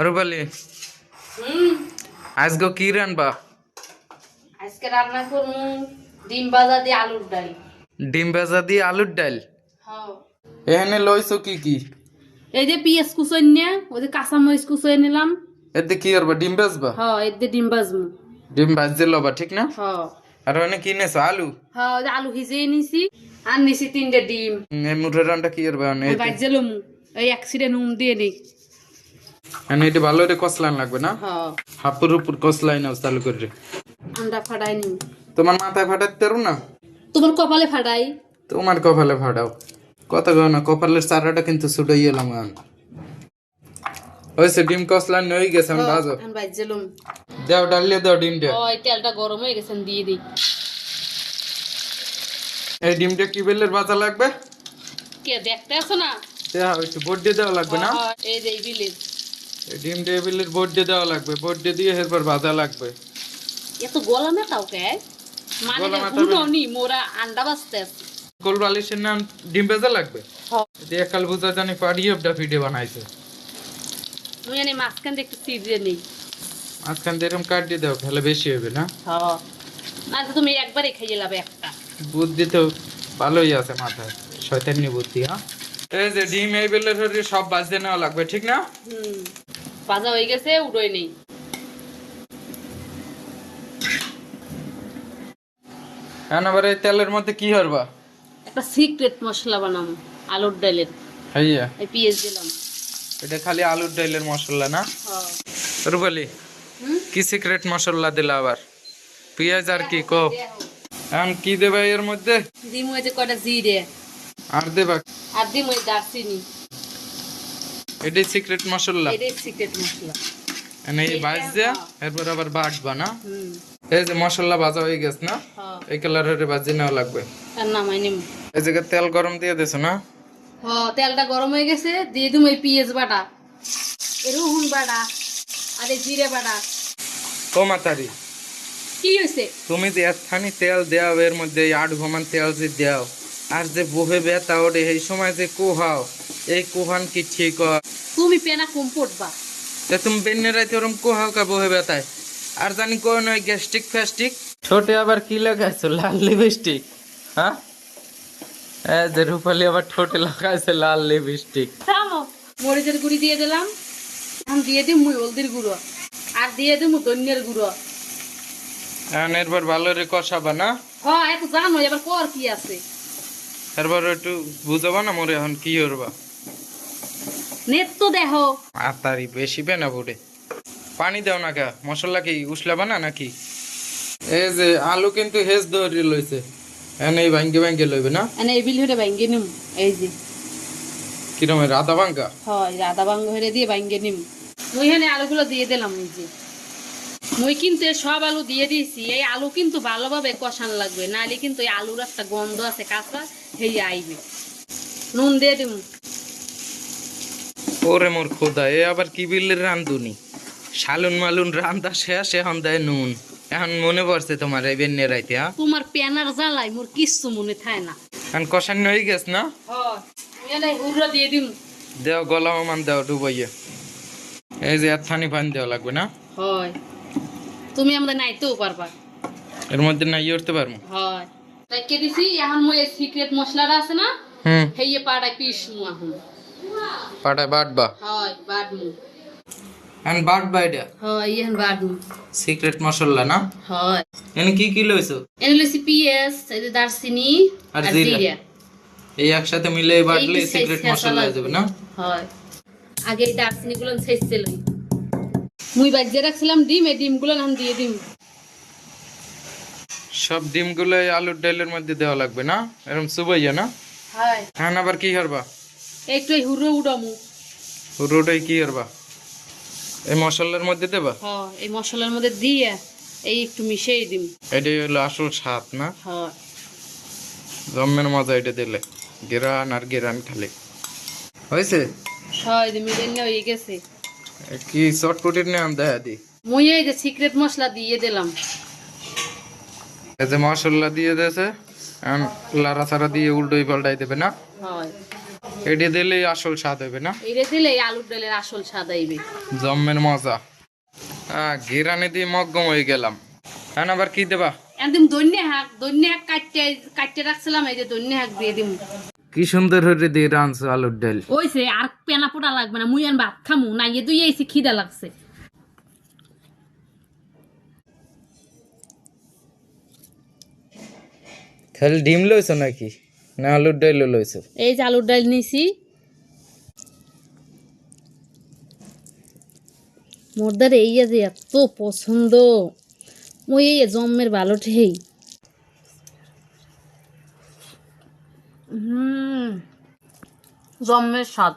রূপালি আজকে কি রানবা? আজকে রান্না করব ডিম ভাজা দিয়ে আলুর ডাল। ডিম ভাজা দিয়ে আলুর ডাল? হ্যাঁ। এখানে লইছো কি কি? এই যে পিঁয়াজ কুচোই নিয়ে ওই যে কাঁচামরিচ কুচোই নিলাম। এতে কি করবা ডিম ভাজবা? হ্যাঁ যে ডিম ভাজবো। ডিম ভাজতে লবা ঠিক না? হ্যাঁ। আর ওখানে কি নেছো আলু? হ্যাঁ আলু ভিজিয়ে নিছি আর নিছি তিনটে ডিম। এই মুঠের রানটা কি করবা মানে বাজে লমু এই একসিডে নুন দিয়ে নিই। মানে এটা ভালো করে কষলান লাগবে না? হ্যাঁ। হাপুর উপর কষলাই নাও চালু করে। আন্ডা ফাটাই নি। তোমার মাথায় ফাটাতে পারো না? তোমার কপালে ফাটাই। তোমার কপালে ফাটাও। কত গো না কপালের চারাটা কিন্তু ছুটে গেলাম হয়েছে ডিম কষলান হয়ে গেছে আমি আমি বাজে। দাও ডালিয়ে দাও ডিমটা। ওই তেলটা গরম হয়ে গেছে দিয়ে দিই। এই ডিমটা কি বেলের ভাজা লাগবে? কে দেখতে আছো না? দেওয়া একটু বোর্ড দিয়ে দেওয়া লাগবে না? হ্যাঁ, এই যে এই ডিম টেবিলের বোর্ড দিয়ে দেওয়া লাগবে বোর্ড দিয়ে দিয়ে এরপর ভাজা লাগবে। এত গলা তাও কে মানে গলা নি মোরা আন্ডা বাজতে বালিশের নাম ডিম ভাজা লাগবে? হ্যাঁ। দিয়ে কাল বুঝা জানি ভিডিও বানাইছে। এনে মাঝখান দিয়ে একটু নেই। মাঝখান দিয়ে এরকম কাট দিয়ে দাও তাহলে বেশি হবে না? হ্যাঁ। না তুমি একবারে খাইয়ে লাবে একটা। বুদ্ধি তো ভালোই আছে মাথায় শয়তানি বুদ্ধি হ্যাঁ? এই যে ডিম এই বেলের হরে সব বাজতে নেওয়া লাগবে ঠিক না? হুম। ভাজা হয়ে গেছে উড়োই নেই। আবার এই তেলের মধ্যে কি হরবা? একটা সিক্রেট মশলা বানাবো আলুর ডালের। হইয়া। এই পেঁয়াজ দিলাম। এটা খালি আলুর ডাইলের মশলা না? হ্যাঁ। রুবালি কি সিক্রেট মশলা দিলা আবার? পেঁয়াজ আর কি কো এখন কি দেবা এর মধ্যে? দিম ওই যে কটা জিরে। আর দেবা? আর দিম ওই দারচিনি। এটাই সিক্রেট মশলা। এটাই সিক্রেট মশলা। এনে এই বাজ দেয়া এরপর আবার বাটবা না এই যে মশলা ভাজা হয়ে গেছে না হ্যাঁ। এই কালারের বাজি নেওয়া লাগবে। নামাই নিম। এই জায়গায় তেল গরম দিয়ে দিছো না? হ্যাঁ তেলটা গরম হয়ে গেছে দিয়ে দিম এই পেঁয়াজ বাটা। রসুন বাটা আর এই জিরে বাটা। ও মাতারি কি হয়েছে তুমি যে এতখানি তেল দেও এর মধ্যে আট ঘমান তেল যে দেও আর যে বহে বেতা ওরে এই সময় যে কোহাও এই কোহান কি ঠিক তুমি পেনা কম পড়বা তা তুমি বেন্নে রাইতে ওরম কোহাও কা বহে বেতায় আর জানি কোন ওই গ্যাস্ট্রিক ফ্যাস্ট্রিক? ঠোঁটে আবার কি লাগাইছো? লাল লিপস্টিক হ্যাঁ এই যে রূপালি আবার ঠোঁটে লাগাইছে লাল লিপস্টিক। থামো মরিচের গুঁড়ি দিয়ে দিলাম। এখন দিয়ে দিম মুই হলদির গুঁড়ো আর দিয়ে দিম ধনিয়ার গুঁড়ো। এখন এরপর ভালো রে কষাবা না? হ্যাঁ এত জানো এবার কর কি আছে। এরপর একটু বুঝাবা না মোরে এখন কি করবা? নেট তো দেহ আতারি বেশি বেনা বুড়ে। পানি দাও না কা মশলা কি উসলাবা না নাকি? এই যে আলু কিন্তু হেজ ধরে লইছে। এনে এই ভাঙ্গে ভাঙ্গে লইবে না? এনে এই বিল হয়ে ভাঙ্গে নিম এই যে। কিরম রাধা ভাঙ্গা? হয় আদা বাঙ্গ হয়ে দিয়ে ভাঙ্গে নিম। মুই এখানে আলুগুলো দিয়ে দিলাম এই যে মুই কিন্তু সব আলু দিয়ে দিয়েছি। এই আলু কিন্তু ভালোভাবে কষান লাগবে। নাহলে কিন্তু এই আলুর একটা গন্ধ আছে কাঁচা সেই আইবে। নুন দিয়ে দিম। ওরে মোর খোদা এ আবার কি বিলের রান্ধুনি শালুন মালুন রান্ধা শেষ এখন দেয় নুন। এখন মনে পড়ছে তোমার এই বেন্নে রাইতে হ্যাঁ? তোমার প্যানার জ্বালাই মোর কিচ্ছু মনে থাকে না। এখন কষান হয়ে গেছ না? উড়া দিয়ে দিম। দেও গলা মান দেও ডুবাইয়া। এই যে এতখানি পানি দেওয়া লাগবে না? হয়। তুমি আমাদের নাইতেও পারবা। এর মধ্যে নাই উঠতে পারব? হয়। তাই কে দিছি এখন মই সিক্রেট মশলাটা আছে না হুম। হেয়ে পাড়ায় পিসমু এখন। পাটায় বাটবা? হয় বাড়মু এখন বাটবা এটা? হয় এখন বাড়মু সিক্রেট মশলা না? হয়। এনে কি কি লইছো? এনে লইছি পিঁয়াজ এই যে দারচিনি আর জিরা। এই একসাথে মিলে বাটলে এই সিক্রেট মশলা হয়ে যাবে না? হয়। আগে এই দারচিনি গুলো ছেঁচতে লই। মুই বাজিয়ে রাখছিলাম ডিম এই ডিমগুলো এখন দিয়ে দিম। সব ডিমগুলো আলুর ডালের মধ্যে দেওয়া লাগবে না? এরকম সুবাইয়া না? হয়। হ্যাঁ আবার কি করবা? একটু হুড়ো উড়ামু রোটাই কি করবা? এই মশলার মধ্যে দেবা? হ্যাঁ এই মশলার মধ্যে দিয়ে এই একটু মিশিয়ে দিম। এটাই হলো আসল স্বাদ না? হয়। জম্মের মজা এটা দিলে। গেরান আর গেরান খালি। হয়েছে? হয় মিলেন হয়ে গেছে। কি চটপটির নাম দেখা দি? মুই এই যে সিক্রেট মশলা দিয়ে দিলাম। এই যে মশলা দিয়ে এখন লাড়া সারা দিয়ে উল্টোই পাল্টাই দেবে না? হয়। এটি দিলে আসল স্বাদ হবে না? এইটা দিলে আলুর ডালের আসল স্বাদ আইবে। জম্মের মজা। হ্যাঁ ঘিরানি দিয়ে মগ্গম হয়ে গেলাম। এখন আবার কি দেবা? একদম দৈন্য হাক দৈন্য হাক কাটতে কাটতে রাখছিলাম এই যে দৈন্য হাক দিয়ে দিম। কি সুন্দর হয়ে দিয়ে রাঁধছো আলুর ডাল। ওইছে আর পেনা পোটা লাগবে না মুই আন ভাত খামু না ইয়ে দুই আইছি খিদা লাগছে। খালি ডিম লইছো নাকি? না আলুর ডাল লইছো? এই যে আলুর ডাল নিছি। মোরদার এই যে এত পছন্দ। মুই এই জম্মের ভালো ঠেই হুম জন্মের স্বাদ।